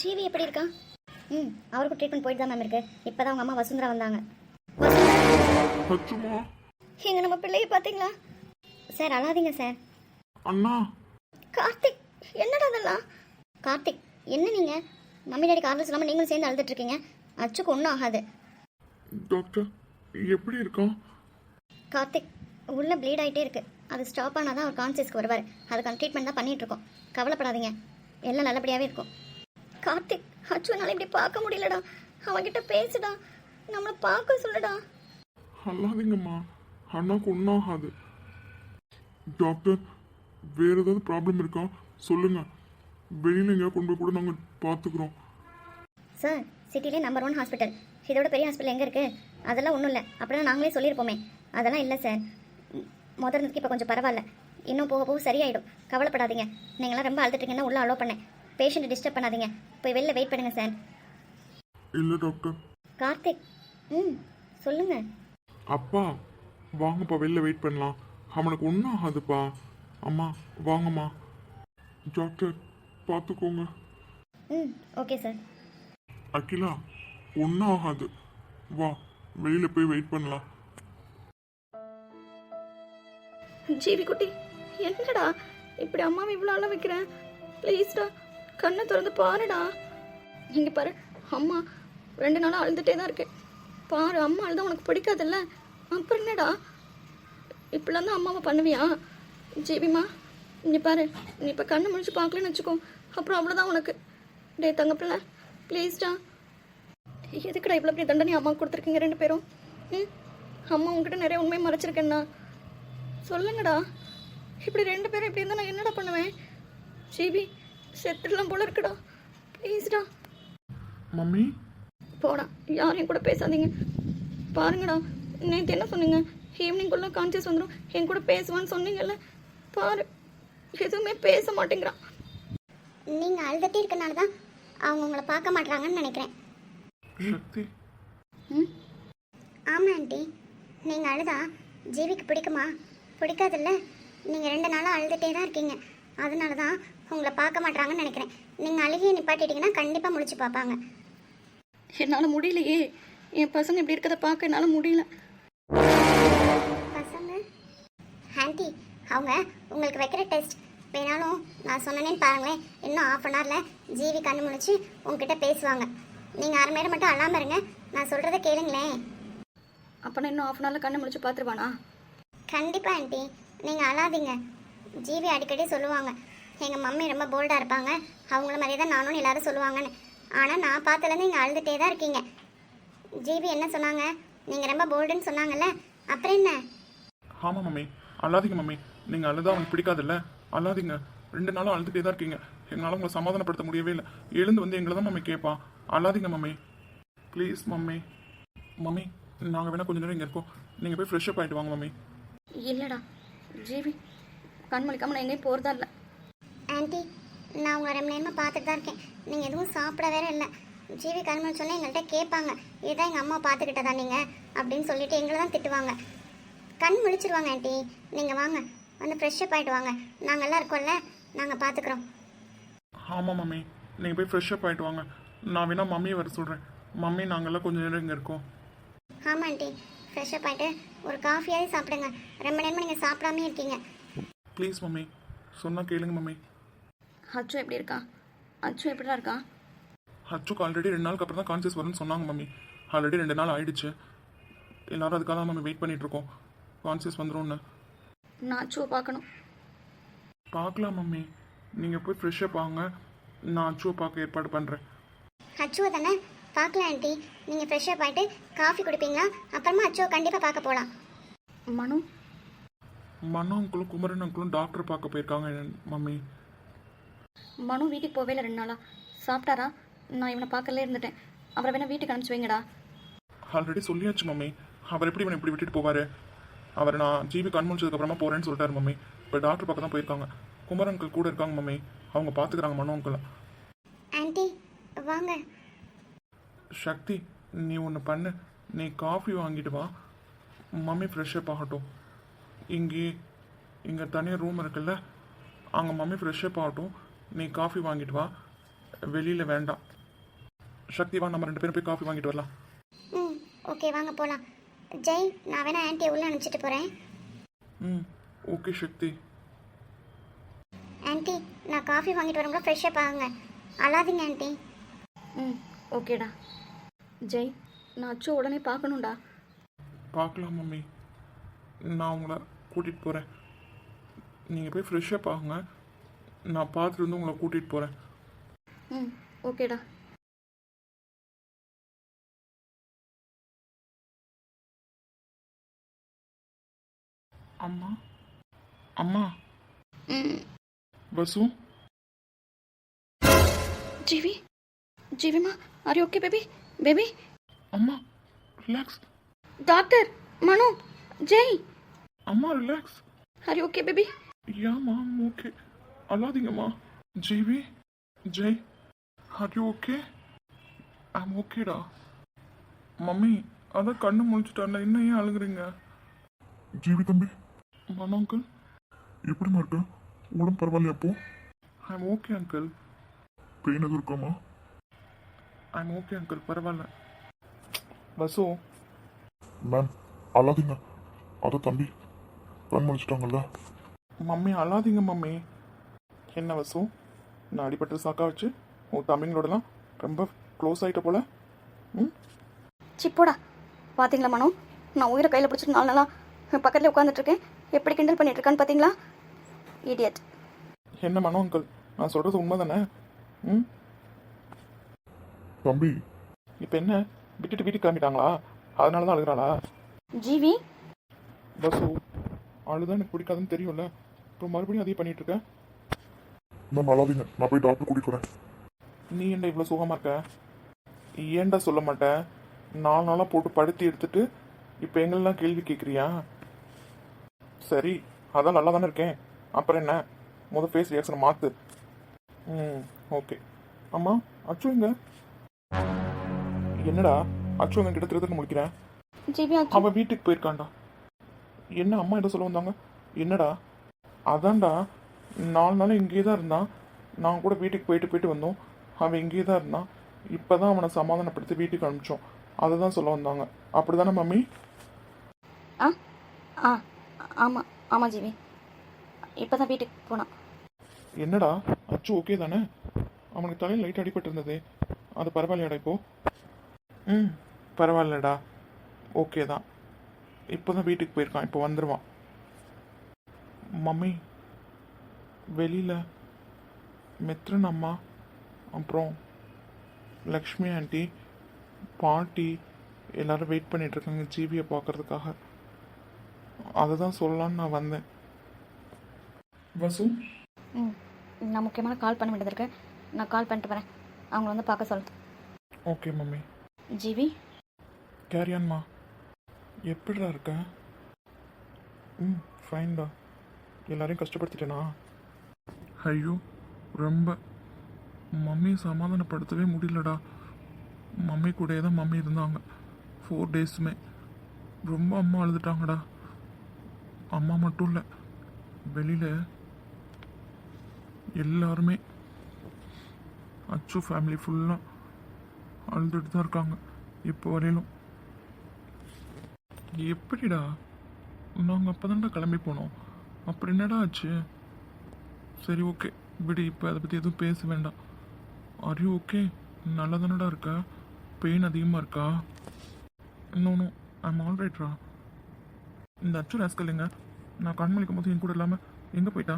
ஜீவி எப்படி இருக்கா? ம் அவருக்கு ட்ரீட்மெண்ட் போயிட்டு தான் மேம் இருக்கு. இப்போ தான் அவங்க அம்மா வசுந்தரா வந்தாங்க. எங்க நம்ம பிள்ளைய பார்த்தீங்களா? சார் அழாதீங்க சார். அண்ணா. கார்த்திக் என்னடா அதெல்லாம் கார்த்திக் என்ன நீங்க? மம்மி டாடி காரணம் சொல்லாமல் நீங்களும் சேர்ந்து அழுதுட்டு இருக்கீங்க. அச்சுக்கு ஒன்றும் ஆகாது. டாக்டர் எப்படி இருக்கான்? கார்த்திக் உள்ள ப்ளீட் ஆகிட்டே இருக்கு. அது ஸ்டாப் ஆனால் தான் அவர் கான்சியஸ்க்கு வருவார். அதுக்கான ட்ரீட்மெண்ட் தான் பண்ணிட்டு இருக்கோம். கவலைப்படாதீங்க. எல்லாம் நல்லபடியாகவே இருக்கும். கார்த்திக் அச்சுவனால இப்படி பார்க்க முடியலடா. அவன்கிட்ட பேசுடா. நம்மளை பார்க்க சொல்லுடா. அல்லாதீங்கம்மா அண்ணாக்கு ஒன்றும் ஆகாது டாக்டர் வேற ஏதாவது ப்ராப்ளம் இருக்கா? சொல்லுங்க. வெளியில எங்கேயா கொண்டு போய் கூட நாங்கள் பார்த்துக்குறோம். சார் சிட்டிலே நம்பர் ஒன் ஹாஸ்பிட்டல் இதோட பெரிய ஹாஸ்பிட்டல் எங்கே இருக்குது அதெல்லாம் ஒன்றும் இல்லை. அப்படின்னா நாங்களே சொல்லியிருப்போமே. அதெல்லாம் இல்லை சார். முதல்ல இப்போ கொஞ்சம் பரவாயில்ல. இன்னும் போக போக சரியாயிடும். கவலைப்படாதீங்க. நீங்களாம் ரொம்ப அழுதுட்டீங்கன்னா உள்ள அலோவ் பண்ணேன். பேஷண்ட்டை டிஸ்டர்ப் பண்ணாதீங்க. போய் வெளில வெயிட் பண்ணுங்கள் சார் இல்லை டாக்டர் கார்த்திக் ம் சொல்லுங்கள் அப்பா வாங்கப்பா வெளில வெயிட் பண்ணலாம். அவனுக்கு ஒன்றும் ஆகாதுப்பா. அம்மா வாங்கம்மா. டாக்டர் பார்த்துக்கோங்க ம் ஓகே சார் அகிலா ஒன்றும் ஆகாது. வா வெளியில் போய் வெயிட் பண்ணலாம். ஜீவி குட்டி என்னடா? இப்படி அம்மாவை இவ்வளோ அழ வைக்கிறேன் ப்ளீஸ்டா கண்ணை திறந்து பாருடா. இங்கே பாரு அம்மா ரெண்டு நாளாக அழுதுகிட்டே தான் இருக்கேன் பாரு அம்மா அழுதா உனக்கு பிடிக்காதுல்ல? அப்புறம் என்னடா? இப்படிலாம் தான் அம்மாவை பண்ணுவியா? ஜீவிமா நீ பாரு நீ இப்போ கண்ணை முடிச்சு பார்க்கலன்னு வச்சுக்கோ. அப்புறம் அவ்வளோதான் உனக்கு. டேய் தங்க பிள்ளை ப்ளீஸ்டா எதுக்குடா இவ்வளோ பெரிய தண்டனை அம்மா கொடுத்துருக்கீங்க ரெண்டு பேரும்? ம்? அம்மா உங்ககிட்ட நிறைய உண்மையை மறைச்சிருக்கேன்னா. சொல்லுங்கடா. இப்படி ரெண்டு பேரும் இப்படி இருந்தால் நான் என்னடா பண்ணுவேன்? ஜிபி செத்துடலாம் போல இருக்குடா. ப்ளீஸ்டா மம்மி? போடா. யாரையும் கூட பேசாதீங்க. பாருங்கடா. நேற்று என்ன சொன்னீங்க? ஈவினிங்குள்ளே கான்சியஸ் வந்துடும் என் கூட பேசுவான்னு சொன்னீங்கல்ல. பாரு. எதுவுமே பேச மாட்டேங்கிறான் நீங்கள் அழுதுகிட்டே இருக்கனால தான் அவங்க உங்களை பார்க்க மாட்றாங்கன்னு நினைக்கிறேன். சக்தி. ம்? ஆமாம் ஆண்டி. நீங்கள் அழுதா ஜீவிக்கு பிடிக்குமா? பிடிக்காதுல்ல? நீங்கள் ரெண்டு நாளாக அழுதுகிட்டே தான் இருக்கீங்க. அதனால தான் உங்களை பார்க்க மாட்றாங்கன்னு நினைக்கிறேன். நீங்கள் அழுகியை நிப்பாட்டிட்டீங்கன்னா கண்டிப்பாக முடிச்சு பார்ப்பாங்க. என்னால் முடியலையே. என் பசங்க இப்படி இருக்கிறத பார்க்க என்னால் முடியல. பசங்க? ஆண்டி அவங்க உங்களுக்கு வைக்கிற டெஸ்ட். வேணாலும் நான் சொன்னேன்னு பாருங்களேன். இன்னும் ஆஃப் அன் ஹவரில் ஜீவி கண்ணு முழிச்சு உங்ககிட்ட பேசுவாங்க. நீங்கள் அரை நேரம் மட்டும் அழாம இருங்க. நான் சொல்கிறத கேளுங்களேன். அப்போனா இன்னும் ஆஃப் அன் ஹவரில் கண்ணை முடிச்சு பார்த்துருவானா? கண்டிப்பாக ஆண்டி. நீங்கள் அழாதீங்க. ஜீவி அடிக்கடி சொல்லுவாங்க. எங்கள் மம்மி ரொம்ப போல்டாக இருப்பாங்க. அவங்கள மாதிரியே தான் நானும் எல்லாரும் சொல்லுவாங்கன்னு. ஆனால் நான் பார்த்ததுலேருந்து நீங்கள் அழுதுகிட்டே தான் இருக்கீங்க. ஜீவி என்ன சொன்னாங்க? நீங்கள் ரொம்ப போல்டுன்னு சொன்னாங்கல்ல. அப்புறம் என்ன? ஆமாம் மம்மி. அழாதீங்க மம்மி. நீங்கள் அழுதா அவனுக்கு பிடிக்காதுல்ல? அழாதீங்க. ரெண்டு நாளும் அழுதுகிட்டே தான் இருக்கீங்க. எங்களால் உங்களை சமாதானப்படுத்த முடியவே இல்லை. எழுந்து வந்து எங்களை தான் மம்மி கேட்பான் அழாதீங்க மம்மி. Please mummy. மம்மி நாங்கள் வேணால் கொஞ்ச நேரம் இங்கே இருக்கோம். நீங்கள் போய் ஃப்ரெஷ்அப் ஆகிட்டு வாங்க மம்மி. இல்லைடா ஜிவி கண் முழிக்காம நான் எங்கேயும் போகிறதா இல்லை. ஆண்டி நான் உங்களை ரொம்ப நேரமாக பார்த்துட்டு தான் இருக்கேன். நீங்கள் எதுவும் சாப்பிட வேற இல்லை. ஜீவி கருமல் சொன்னால் எங்கள்கிட்ட கேட்பாங்க. இதுதான் எங்கள் அம்மா பார்த்துக்கிட்டதா நீங்கள் அப்படின்னு சொல்லிட்டு எங்களை தான் திட்டுவாங்க. கண் முழிச்சிருவாங்க ஆண்டி. நீங்கள் வாங்க. வந்து ஃப்ரெஷ்ஷப் ஆகிட்டு வாங்க. நாங்கள் எல்லாம் இருக்கோம்ல. நாங்கள் பார்த்துக்குறோம். ஆமாம் மம்மி. நீங்கள் போய் ஃப்ரெஷ்அப் ஆகிட்டு வாங்க. நான் வேணால் மம்மியை வர சொல்கிறேன் மம்மி நாங்கள்லாம் கொஞ்ச நேரம் இங்கே இருக்கோம். ஆமாம் ஆண்டி. ஃப்ரெஷ்ஷப் ஆகிட்டு ஒரு காஃபியாவது சாப்பிடுங்க. ரொம்ப நேரமாக நீங்கள் சாப்பிடாமே இருக்கீங்க. Please mummy. சொன்னால் கேளுங்க மம்மி. அச்சு எப்படி இருக்கான் அச்சு எப்படிடா இருக்கான் அச்சுக்கு ஆல்ரெடி ரெண்டு நாளுக்கு அப்புறம் தான் கான்சியஸ் வரும்னு சொன்னாங்க மம்மி. ஆல்ரெடி ரெண்டு நாள் ஆயிடுச்சு. எல்லாரும் அதுக்காக தான் மம்மி வெயிட் பண்ணிட்டு இருக்கோம். கான்சியஸ் வந்துரும்னு. நான் அச்சுவை பார்க்கணும். பார்க்கலாம் மம்மி. நீங்கள் போய் ஃப்ரெஷ்ஷப் ஆகுங்க நான் அச்சுவை பார்க்க ஏற்பாடு பண்ணுறேன் அச்சுவை தானே? பார்க்கலாம் ஆண்டி நீங்கள் ஃப்ரெஷ்ஷப் ஆகிட்டு காஃபி குடிப்பீங்களா? அப்புறமா அச்சுவை கண்டிப்பாக பார்க்க போகலாம் மனு? மனோ அங்கிளும் குமரன் அங்கிளும் டாக்டர் பார்க்க போயிருக்காங்க மம்மி. மனு வீட்டுக்கு போவே இல்லை ரெண்டு நாளா. சாப்பிட்டாரா? நான் இவனை பார்க்கலே இருந்துட்டேன். அவரை வேணா வீட்டுக்கு அனுப்பிச்சு வைங்கடா. ஆல்ரெடி சொல்லியாச்சு மம்மி. அவர் எப்படி இவனை இப்படி விட்டுட்டு போவார்? அவர் நான் ஜிபி கண் அப்புறமா போகிறேன்னு சொல்லிட்டாரு மம்மி. இப்போ டாக்டர் பார்க்க தான் போயிருக்காங்க. குமரன் அங்கிள் கூட இருக்காங்க மம்மி. அவங்க பார்த்துக்கிறாங்க மனோ அங்கிள் ஆண்டி வாங்க. சக்தி நீ ஒன்று பண்ணு. நீ காஃபி வாங்கிட்டு வா. மம்மி ஃப்ரெஷ்ஷப் ஆகட்டும். இங்கே இங்கே தனியாக ரூம் இருக்குல்ல. அங்கே மம்மி ஃப்ரெஷ்ஷப் ஆகட்டும். நீ காஃபி வாங்கிட்டு வா. வெளியில் வேண்டாம். சக்தி வா நம்ம ரெண்டு பேரும் போய் காஃபி வாங்கிட்டு வரலாம். ம் ஓகே வாங்க போகலாம் ஜெய் நான் வேணா ஆன்ட்டியை உள்ளே அனுப்பிச்சிட்டு போகிறேன் ம் ஓகே சக்தி. ஆன்ட்டி நான் காஃபி வாங்கிட்டு வரும்போது ஃப்ரெஷ்ஷப் ஆகுங்க அழாதீங்க ஆன்ட்டி ம் ஓகேடா. ஜெய் நான் அச்சு உடனே பார்க்கணும்டா. பார்க்கலாம் மம்மி. நான் உங்களை கூட்டிகிட்டு போகிறேன் நீங்கள் போய் ஃப்ரெஷ்ஷப் ஆகுங்க நான் பார்த்துட்டு வந்து உங்களை கூட்டிகிட்டு போகிறேன் ம் ஓகேடா. அம்மா? அம்மா? ம். பசு ஜிவி? ஜிவிமா ஆர் ஓகே பேபி பேபி அம்மா ரிலாக்ஸ் டாக்டர் மனு ஜெய். அம்மா ரிலாக்ஸ் ஆர் ஓகே பேபி யாம்மா okay அல்லாதீங்கம்மா Jeevi Jai are you okay I'm ஓகேடா மம்மி அதான் கண்ணு முழிச்சிட்டான்ல இன்னும் ஏன் அழுகுறீங்க? ஜீவி தம்பி. மனோ அங்கிள் எப்படிம்மா இருக்க? உடம்பு பரவாயில்லையா அப்போ ஐம் ஓகே அங்கிள் பெயின் எதுவும் இருக்காமா ஐம் ஓகே அங்கிள் பரவாயில்ல. பசு மேம் அழாதீங்க. அதை தம்பி. கண் முடிச்சிட்டாங்கல்ல மம்மி அழாதீங்க மம்மி என்ன வசு? நான் அடிபட்டு சாக்கா வச்சு உன் தம்பிங்களோடலாம் ரொம்ப க்ளோஸ் ஆகிட்ட போல. ம்? சி போடா. பார்த்தீங்களா மனோ? நான் உயிரை கையில் பிடிச்சிட்டு நாலு நாளாக பக்கத்தில் உட்காந்துட்டு இருக்கேன் எப்படி கிண்டல் பண்ணிட்டு இருக்கான்னு பார்த்தீங்களா இடியட் என்ன மனோ அங்கிள் நான் சொல்கிறது உண்மை தானே ம்? தம்பி. இப்போ என்ன? விட்டுட்டு வீட்டுக்கு கிளம்பிட்டாங்களா? அதனால தான் அழுகிறாளா? ஜிவி? பஸ்ஸு அழுதான் எனக்கு பிடிக்காதுன்னு தெரியும்ல. இப்போ மறுபடியும் அதையே பண்ணிட்டு இருக்க மேம் அழாதீங்க நான் போய் டாக்டர் கூட்டிட்டு வரேன். நீ ஏன்டா இவ்வளோ சுகமாக இருக்க? ஏன்டா சொல்ல மாட்டேன் நாலு நாளாக போட்டு படுத்தி எடுத்துட்டு இப்போ எங்களெல்லாம் கேள்வி கேட்குறியா சரி அதான் நல்லா தானே இருக்கேன். அப்புறம் என்ன? முத ஃபேஸ் ரியாக்ஷனை மாற்று ம் ஓகே அம்மா அச்சு எங்க? என்னடா? அச்சு எங்க கிட்ட திருத்தன்னு முடிக்கிறேன் அவன் வீட்டுக்கு போயிருக்கான்டா. என்ன அம்மா என்ன சொல்ல வந்தாங்க? என்னடா? அதான்டா. நாலு நாள் இங்கேயே தான் இருந்தான். நான் கூட வீட்டுக்கு போயிட்டு போயிட்டு வந்தோம். அவன் இங்கேயே தான் இருந்தான். இப்போ தான் அவனை சமாதானப்படுத்தி வீட்டுக்கு அனுப்பிச்சோம். அதை தான் சொல்ல வந்தாங்க. அப்படி தானே மம்மி? ஆ ஆ ஆமாம் ஆமாம் ஜிவி. இப்போ தான் வீட்டுக்கு போனான். என்னடா? அச்சு ஓகே தானே? அவனுக்கு தலையில் லைட் அடிபட்டு இருந்ததே அது பரவாயில்லையாடா இப்போ? ம். பரவாயில்லடா. ஓகே தான். இப்போ தான் வீட்டுக்கு போயிருக்கான். இப்போ வந்துடுவான் மம்மி வெளியில் மித்ரன் அம்மா அப்புறம் லக்ஷ்மி ஆண்டி பாட்டி எல்லாரும் வெயிட் பண்ணிட்டு இருக்காங்க ஜீவியை பார்க்கறதுக்காக அதை தான் சொல்லலான்னு நான் வந்தேன். வசு? ம் நான் முக்கியமான கால் பண்ண வேண்டியது இருக்கு. நான் கால் பண்ணிட்டு வரேன். அவங்கள வந்து பார்க்க சொல்லு. Okay mummy. ஜிவி? கேரியான்மா எப்படிடா இருக்க? ம் ஃபைன்டா எல்லாரையும் கஷ்டப்படுத்திட்டேனா? ஐயோ ரொம்ப. மம்மியை சமாதானப்படுத்தவே முடியலடா. மம்மி கூடயே தான் மம்மி இருந்தாங்க. ஃபோர் டேஸுமே ரொம்ப அம்மா அழுதுட்டாங்கடா. அம்மா மட்டும் இல்லை வெளியில் எல்லாருமே. அச்சு ஃபேமிலி ஃபுல்லாக அழுதுட்டு தான் இருக்காங்க இப்போ வரையிலும். எப்படிடா? நாங்கள் அப்போ தான்டா கிளம்பி போனோம். அப்படி என்னடா ஆச்சு? சரி ஓகே விடு இப்போ அதை பற்றி எதுவும் பேச வேண்டாம். அரி ஓகே நல்லா தானடா இருக்கா? பெயின் அதிகமாக இருக்கா? இன்னொன்று ஐம் ஆல்ரைட்ரா இந்த அச்சு ராஸ்கல்லைங்க நான் கண் முழிக்கும் போது என் கூட இல்லாமல் எங்கே போயிட்டா?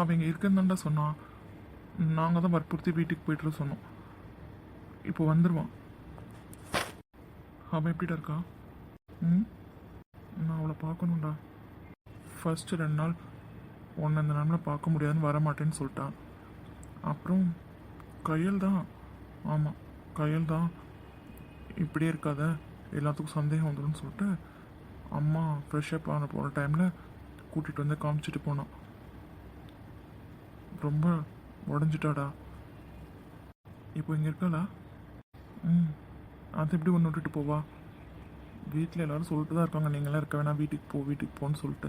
அவன் இங்கே இருக்குன்னு சொன்னான். நாங்கள் தான் வற்புறுத்தி வீட்டுக்கு போய்ட்டு சொன்னோம். இப்போ வந்துடுவான் அவன் எப்படிடா இருக்கா? ம்? நான் அவளை பார்க்கணும்டா. ஃபஸ்ட்டு ரெண்டு நாள் உன்னை இந்த நாளில் பார்க்க முடியாதுன்னு வர மாட்டேன்னு சொல்லிட்டான். அப்புறம் கையல் தான். ஆமாம் கையல் தான். இப்படியே இருக்காத. எல்லாத்துக்கும் சந்தேகம் வந்துடும்னு சொல்லிட்டு அம்மா ஃப்ரெஷ்அப் ஆன போகிற டைமில் கூட்டிகிட்டு வந்து காமிச்சிட்டு போனான். ரொம்ப உடஞ்சிட்டாடா. இப்போ இங்கே இருக்காளா? ம் அது எப்படி ஒன்று விட்டுட்டு போவா? வீட்டில் எல்லாரும் சொல்லிட்டு தான் இருக்காங்க. நீங்களாம் இருக்க வேணாம். வீட்டுக்கு போ வீட்டுக்கு போன்னு சொல்லிட்டு.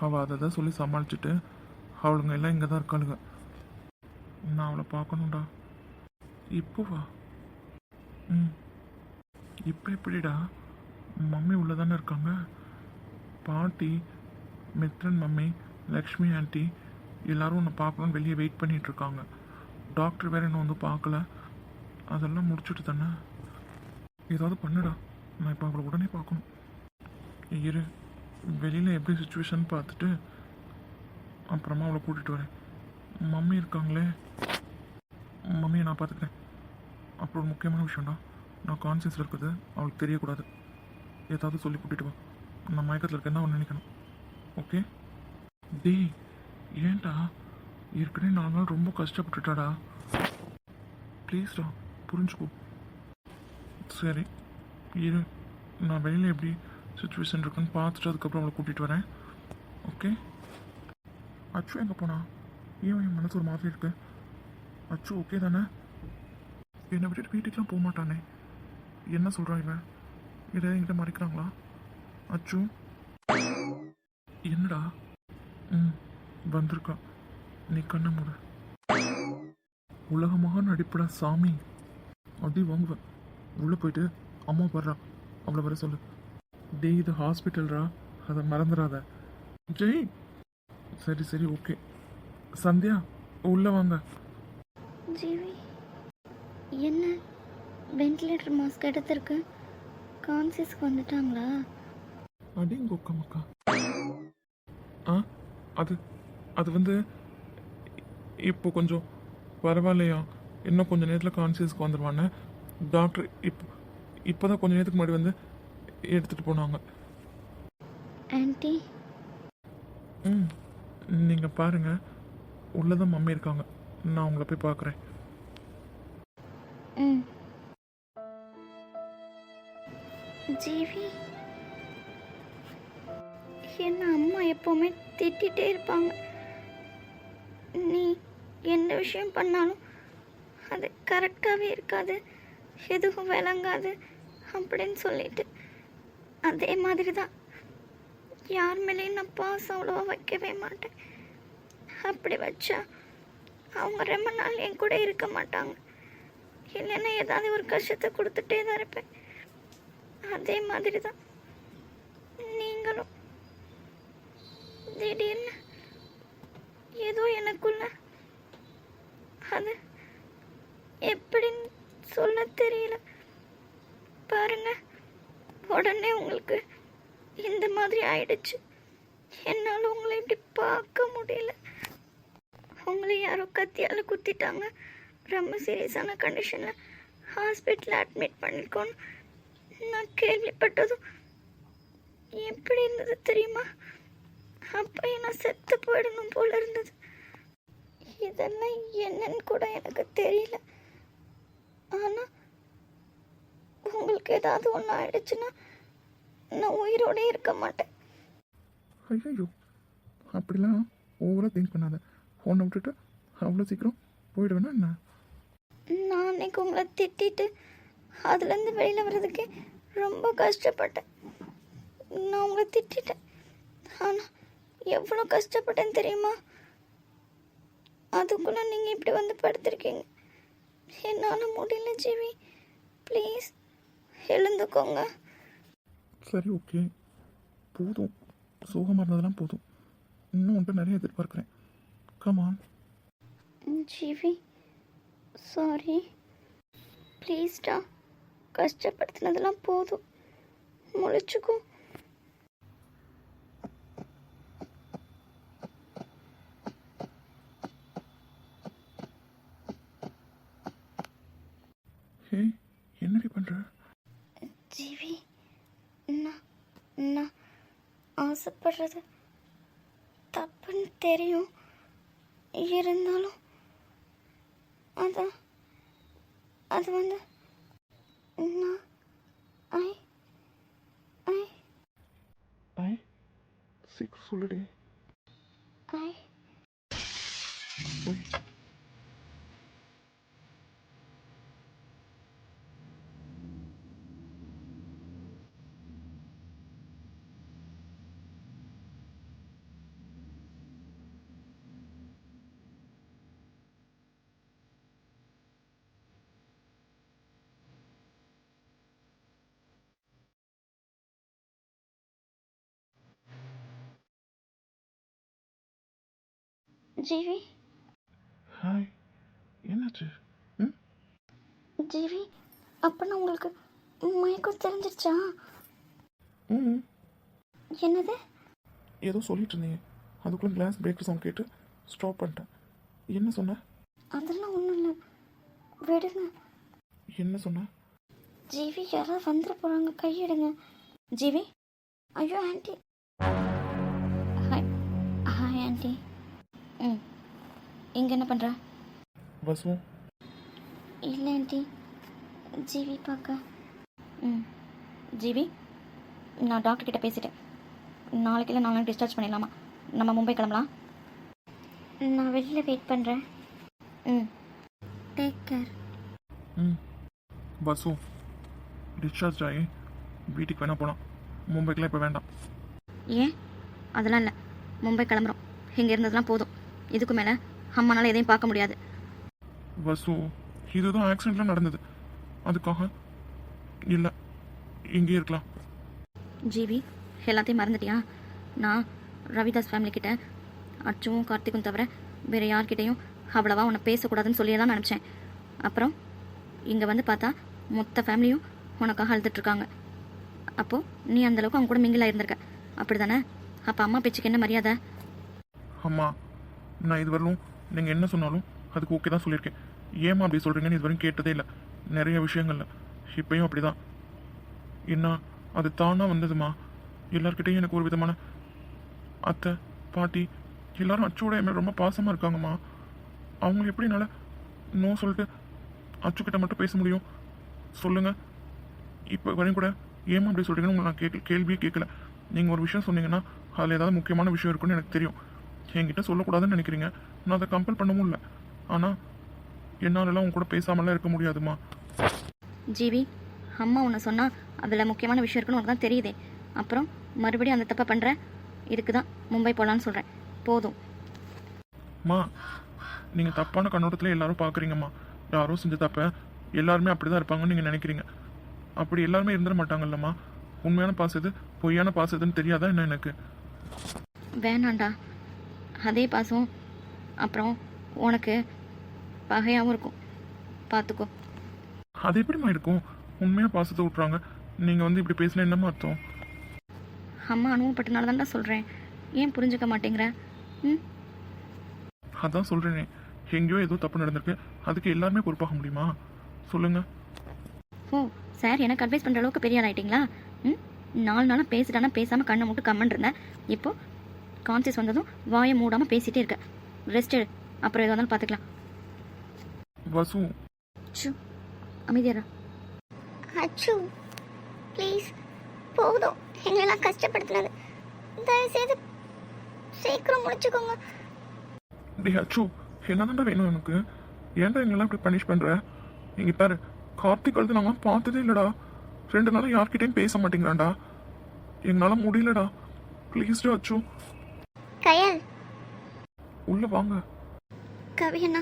அவள் அதை தான் சொல்லி சமாளிச்சுட்டு அவளுங்க எல்லாம் இங்கே தான் இருக்காளுங்க. நான் அவளை பார்க்கணும்டா. இப்போ வா. ம். இப்போ எப்படிடா? மம்மி உள்ளே தானே இருக்காங்க? பாட்டி மித்ரன் மம்மி லக்ஷ்மி ஆண்டி எல்லாரும் உன்னை பார்க்கணும்னு வெளியே வெயிட் பண்ணிட்டு இருக்காங்க. டாக்டர் வேற இன்னும் வந்து பார்க்கல. அதெல்லாம் முடிச்சுட்டு தானே? ஏதாவது பண்ணுடா. நான் இப்போ அவளை உடனே பார்க்கணும். இரு. வெளியில் எப்படி சுச்சுவேஷன் பார்த்துட்டு அப்புறமா அவளை கூட்டிகிட்டு வரேன். மம்மி இருக்காங்களே? மம்மியை நான் பார்த்துக்கிறேன். அப்புறம் ஒரு முக்கியமான விஷயம்டா நான் கான்சியஸில் இருக்கிறது அவளுக்கு தெரியக்கூடாது. ஏதாவது சொல்லி கூட்டிகிட்டு வா. நான் மயக்கத்தில் இருக்கேன்னு அவன் நினைக்கணும். ஓகே டேய் ஏன்டா? ஏற்கனவே நாலு நாள் ரொம்ப கஷ்டப்பட்டுட்டாடா. ப்ளீஸ்டா புரிஞ்சுக்கோ. சரி இரு. நான் வெளியில் எப்படி சுச்சுவேஷன் இருக்குன்னு பார்த்துட்டு அதுக்கப்புறம் அவளை கூட்டிகிட்டு வரேன். ஓகே அச்சு எங்கே போனா? ஏன் என் மனசு ஒரு மாதிரி இருக்கு? அச்சு ஓகே தானே? என்னை விட்டுட்டு வீட்டுக்கெலாம் போக மாட்டானே. என்ன சொல்கிறான் இவன்? இதை என்கிட்ட மறைக்கிறாங்களா? அச்சு? என்னடா? ம் வந்திருக்கா. நீ கண்ண மூடு. உலகமாக நடிப்படா சாமி. அப்படி வாங்குவேன். உள்ளே போயிட்டு அம்மா வர்றா. அவளை வர சொல்லு. டேய் இது ஹாஸ்பிட்டல்ரா? அதை மறந்துடாத ஜெய்! சரி சரி ஓகே. சந்தியா உள்ளே வாங்க. ஜீவி என்ன? வென்டிலேட்டர் மாஸ்க் எடுத்திருக்கு. கான்சியஸ்க்கு வந்துட்டாங்களா? அடிங்க மக்கா ஆ அது அது வந்து இப்போ கொஞ்சம் பரவாயில்லையா? இன்னும் கொஞ்சம் நேரத்தில் கான்சியஸ்க்கு வந்துடுவானே டாக்டர் இப்போ இப்போ தான் கொஞ்சம் நேரத்துக்கு முன்னாடி வந்து எடுத்துகிட்டு போனாங்க. ஆன்ட்டி ம் நீங்கள் பாருங்கள் உள்ளே தான் மம்மி இருக்காங்க. நான் உங்களை போய் பார்க்குறேன் ம். ஜீவி? என்ன அம்மா எப்போவுமே திட்டிகிட்டே இருப்பாங்க. நீ எந்த விஷயம் பண்ணாலும் அது கரெக்டாகவே இருக்காது. எதுவும் விளங்காது அப்படின்னு சொல்லிட்டு. அதே மாதிரி தான் யார் மேலேயும் நான் பாசம் அவ்வளோவா வைக்கவே மாட்டேன். அப்படி வச்சா அவங்க ரொம்ப நாள் என் கூட இருக்க மாட்டாங்க. இல்லைன்னா ஏதாவது ஒரு கஷ்டத்தை கொடுத்துட்டே தான் இருப்பேன். அதே மாதிரி தான் நீங்களும். திடீர்னு ஏதோ எனக்குள்ள அது எப்படின்னு சொல்ல தெரியல. பாருங்கள் உடனே உங்களுக்கு இந்த மாதிரி ஆயிடுச்சு. என்னால் உங்களை இப்படி பார்க்க முடியல. உங்களை யாரோ கத்தியால் குத்திட்டாங்க. ரொம்ப சீரியஸான கண்டிஷனில் ஹாஸ்பிட்டலில் அட்மிட் பண்ணிருக்கோன்னு நான் கேள்விப்பட்டதும் எப்படி இருந்தது தெரியுமா? அப்போ நான் செத்து போயிடணும் போல இருந்தது. இதெல்லாம் என்னன்னு கூட எனக்கு தெரியல ஆனால் உங்களுக்கு ஏதாவது ஒன்று ஆயிடுச்சுன்னா நான் உயிரோட இருக்க மாட்டேன். ஐயோ அப்படிலாம் ஓவராக திங்க் பண்ணாத. ஃபோனை விட்டுட்டு அவ்வளோ சீக்கிரம் போயிடுவேனா என்ன? நான் அன்னைக்கு உங்களை திட்டிட்டு அதுலேருந்து வெளியில் வர்றதுக்கே ரொம்ப கஷ்டப்பட்டேன். நான் உங்களை திட்டிட்டேன். ஆனால் எவ்வளோ கஷ்டப்பட்டேன்னு தெரியுமா? அதுக்குள்ளே நீங்கள் இப்படி வந்து படுத்திருக்கீங்க. என்னால் முடியல ஜீவி. ப்ளீஸ் எழுந்துக்கோங்க. சரி ஓகே. போதும். சோகமாக இருந்ததெல்லாம் போதும். இன்னும் உன்ட்ட நிறைய எதிர்பார்க்குறேன். கமான் ஜீவி. சாரி ப்ளீஸ்டா கஷ்டப்படுத்தினதெல்லாம் போதும். முழிச்சுக்கோ ஹே என்னடி பண்ணுற ஜீவி நான் நான் ஆசைப்படுறது. தப்புன்னு தெரியும். இருந்தாலும் அது அது வந்து நான் ஐ ஐ. ஐ? சிக்ஸ் சொல்லுடி. ஜீவி ஹாய் என்னாச்சு? ம்? ஜீவி அப்பனா உங்களுக்கு மயக்கம் தெரிஞ்சிருச்சா? ம் என்னது? ஏதோ சொல்லிட்டு இருந்தீங்க. அதுக்குள்ளே கிளாஸ் பிரேக்கர் சவுண்ட் கேட்டு ஸ்டாப் பண்ணிட்டேன். என்ன சொன்ன? அதெல்லாம் ஒன்றும் இல்லை. விடுங்க. என்ன சொன்ன? ஜீவி யாராவது வந்துட போகிறாங்க கையெடுங்க. ஜீவி ஐயோ ஆண்டி. இங்கே என்ன பண்ணுற வசு இல்லை ஆண்டி. ஜீவி பார்க்க ம். ஜீவி? நான் டாக்டர் கிட்ட பேசிட்டேன். நாளைக்கு இல்லை நாளைக்கு டிஸ்சார்ஜ் பண்ணிடலாமா? நம்ம மும்பை கிளம்பலாம்? நான் வெளியில் வெயிட் பண்ணுறேன் ம். டேக் கேர் ம். வசு டிஸ்சார்ஜ் ஆகி வீட்டுக்கு வேணால் போகலாம் மும்பைக்கெலாம் இப்போ வேண்டாம். ஏன்? அதெல்லாம் இல்லை. மும்பை கிளம்புறோம். இங்கே இருந்ததெல்லாம் போதும். இதுக்கு மேலே அம்மானால எதையும் பார்க்க முடியாது. வசு இதுதான் ஆக்சிடெண்ட்லாம் நடந்தது. அதுக்காக இல்லை இங்கே இருக்கலாம். ஜிவி எல்லாத்தையும் மறந்துட்டியா? நான் ரவிதாஸ் ஃபேமிலி கிட்ட அச்சுவும் கார்த்திக்கும் தவிர வேறு யார்கிட்டையும் அவ்வளவா உன்னை பேசக்கூடாதுன்னு சொல்லியே தான் நினச்சேன். அப்புறம் இங்கே வந்து பார்த்தா மொத்த ஃபேமிலியும் உனக்காக அழுதுட்ருக்காங்க அப்போது நீ அந்தளவுக்கு அவங்க கூட மிங்கிலாக இருந்திருக்க அப்படி தானே அப்போ அம்மா பேச்சுக்கு என்ன மரியாதை? அம்மா நான் இதுவரையிலும் நீங்கள் என்ன சொன்னாலும் அதுக்கு ஓகே தான் சொல்லியிருக்கேன். ஏம்மா அப்படி சொல்கிறீங்கன்னு இதுவரையும் கேட்டதே இல்லை. நிறைய விஷயங்கள்ல. இப்பயும் அப்படி தான் என்ன அது தானாக வந்ததுமா? எல்லார்கிட்டையும் எனக்கு ஒரு விதமான அத்தை பாட்டி எல்லாரும் அச்சோட என் ரொம்ப பாசமாக இருக்காங்கம்மா. அவங்க எப்படி என்னால் நோ சொல்லிட்டு அச்சுக்கிட்ட மட்டும் பேச முடியும்? சொல்லுங்கள் இப்போ வரையும் கூட ஏமா அப்படி சொல்கிறீங்கன்னு உங்களை நான் கேட்க கேள்வியே கேட்கல. நீங்கள் ஒரு விஷயம் சொன்னீங்கன்னா அதில் ஏதாவது முக்கியமான விஷயம் இருக்குன்னு எனக்கு தெரியும். என்கிட்ட சொல்லக்கூடாதுன்னு நினைக்கிறீங்க. நான் அதை கம்பல் பண்ணவும் இல்லை. ஆனால் என்னாலலாம் உங்க கூட பேசாமலாம் இருக்க முடியாதுமா ஜிவி அம்மா உன்னை சொன்னால் அதில் முக்கியமான விஷயம் இருக்குன்னு உனக்கு தான் தெரியுதே. அப்புறம் மறுபடியும் அந்த தப்பை பண்ணுற இதுக்கு தான் மும்பை போகலான்னு சொல்கிறேன் போதும். மா நீங்கள் தப்பான கண்ணோட்டத்தில் எல்லாரும் பார்க்குறீங்கம்மா யாரோ செஞ்ச தப்ப எல்லாருமே அப்படி தான் இருப்பாங்கன்னு நீங்கள் நினைக்கிறீங்க. அப்படி எல்லாருமே இருந்துட மாட்டாங்கல்லம்மா. உண்மையான எது பொய்யான எதுன்னு தெரியாதா என்ன எனக்கு? வேணாண்டா. அதே பாசம். அப்புறம் உனக்கு பகையாகவும் இருக்கும். பார்த்துக்கோ அது எப்படிம்மா இருக்கும்? உண்மையான பாசத்தை விட்றாங்க நீங்கள் வந்து இப்படி பேசினா என்னம்மா அர்த்தம்? அம்மா அனுபவப்பட்டனால தான்டா சொல்கிறேன் ஏன் புரிஞ்சுக்க மாட்டேங்கிற? ம்? அதான் சொல்கிறேனே எங்கேயோ ஏதோ தப்பு நடந்திருக்கு. அதுக்கு எல்லாருமே பொறுப்பாக முடியுமா? சொல்லுங்கள் ஓ சார் எனக்கு அட்வைஸ் பண்ணுற அளவுக்கு பெரிய ஆள் ஆயிட்டீங்களா? ம்? நாலு நாளாக பேசிட்டானா பேசாமல் கண்ணை மட்டும் கம்மன் இருந்தேன். இப்போ கான்சியஸ் வந்ததும் வாயை மூடாமல் பேசிகிட்டே இருக்க. ரெஸ்ட் எடு. அப்புறம் எதாக இருந்தாலும் பார்த்துக்கலாம் வசு. ஷூ அமைதியாரா அச்சு. ப்ளீஸ் போதும். எங்களெல்லாம் கஷ்டப்படுத்தினது. தயவுசெய்து சீக்கிரம் முடிச்சுக்கோங்க. டே அச்சு. என்னதான்டா வேணும் எனக்கு? ஏன்டா எங்கெல்லாம் இப்படி பனிஷ் பண்ணுற இங்க பாரு. கார்த்திக் அழுது நாங்களாம் பார்த்ததே இல்லைடா. ரெண்டு நாளும் யார்கிட்டயும் பேச மாட்டேங்கிறான்டா. எங்களால முடியலடா. ப்ளீஸ்டா அச்சு. கயல். உள்ள வாங்க. கவி அண்ணா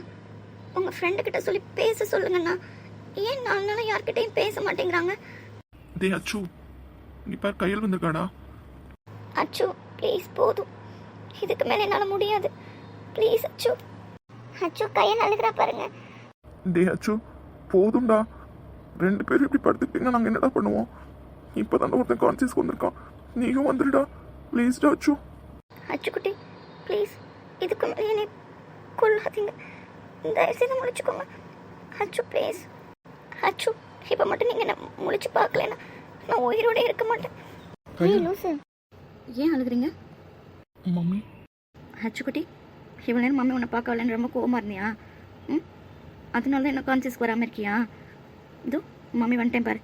உங்கள் ஃப்ரெண்டுக்கிட்ட சொல்லி பேச சொல்லுங்கண்ணா. ஏன் நாலு நாளாக யார்கிட்டையும் பேச மாட்டேங்கிறாங்க? டே அச்சு. இங்க பாரு கையில் வந்திருக்காடா. அச்சு ப்ளீஸ் போதும். இதுக்கு மேலே என்னால் முடியாது. ப்ளீஸ் அச்சு. அச்சு கையல் அழுகிறா பாருங்க. டே அச்சு போதும்டா. ரெண்டு பேரும் இப்படி படுத்துக்கிட்டீங்கன்னா நாங்கள் என்னடா பண்ணுவோம்? இப்போதான் ஒருத்தன் கான்சியஸ் வந்திருக்கான். நீயும் வந்துடுடா ப்ளீஸ்டா அச்சு. அச்சுக்குட்டி ப்ளீஸ் இதுக்கு மேலே என்னை கொள்ளாதீங்க. தயவுசெய்து முடிச்சுக்கோங்க அச்சு ப்ளீஸ் அச்சு இப்போ மட்டும் நீங்கள் என்ன முழிச்சு பார்க்கலன்னா நான் உயிரோட இருக்க மாட்டேன். ஏய் லூசு. ஏன் அழுகுறீங்க? மம்மி. அச்சுக்குட்டி இவ்வளோ நேரம் மம்மி உன்னை பார்க்க வரலன்னு ரொம்ப கோவமாக இருந்தியா? ம்? அதனால தான் என்ன கான்சியஸ் வராமல் இருக்கியா? இதோ மம்மி வந்துட்டேன் பாரு.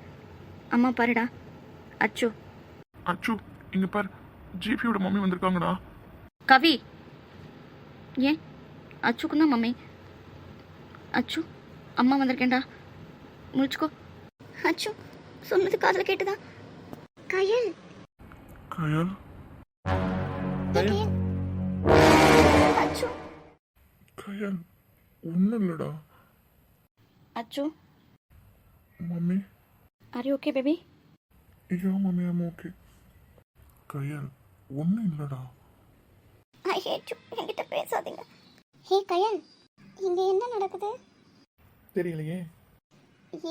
அம்மா பாருடா. அச்சு. அச்சு இங்க பாரு. ஜிபியோட மம்மி வந்திருக்காங்கடா. கவி ஏன் அச்சுக்கும் தான் மம்மி அச்சு அம்மா வந்திருக்கேன்டா முழிச்சுக்கோ அச்சு சொன்னது காதில் கேட்டுதா கயல் கயல் கயல் அச்சு கயல் ஒன்றும் இல்லைடா அச்சு மம்மி ஆர் ஓகே பேபி ஐயோ மம்மி ஆம் ஓகே கயல் ஒன்றும் இல்லைடா ஐ ஹேட் யூ என்கிட்ட பேசாதீங்க. ஹே கயல் இங்கே என்ன நடக்குது? தெரியலையே.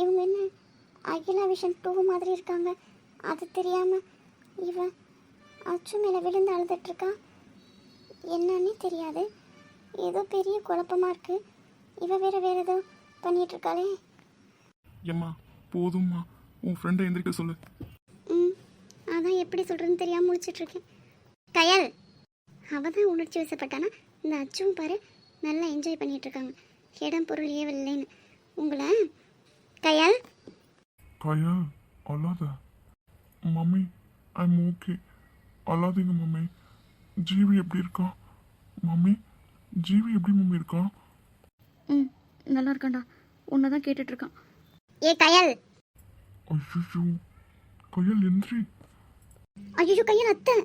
இவங்க என்ன அகிலா விஷன் டூ மாதிரி இருக்காங்க. அது தெரியாம இவன் அச்சு மேலே விழுந்து அழுதுட்டு இருக்கா என்னன்னே தெரியாது. ஏதோ பெரிய குழப்பமா இருக்கு. இவ வேற வேற ஏதோ பண்ணிட்டு இருக்காளே ஏம்மா போதும்மா. உன் ஃப்ரெண்டை எந்திரிக்க சொல்லு. ம் அதான் எப்படி சொல்கிறேன்னு தெரியாமல் முழிச்சிட்டு இருக்கேன் கயல் அவ தான் உணர்ச்சி வசப்பட்டானா? இந்த அச்சுவும் பாரு நல்லா என்ஜாய் பண்ணிட்டு இருக்காங்க இடம் பொருள் ஏவில்லைன்னு. உங்களை கயல்? கயா அழாத. மம்மி ஐம் ஓகே அழாதீங்க மம்மி. ஜீவி எப்படி இருக்கா? மம்மி ஜீவி எப்படி மம்மி இருக்கா? ம் நல்லா இருக்கான்டா. உன்னை தான் கேட்டுட்ருக்கான். ஏ கயல்? ஐயோ கையில் எந்திரி. ஐயோ கயல் அத்தை.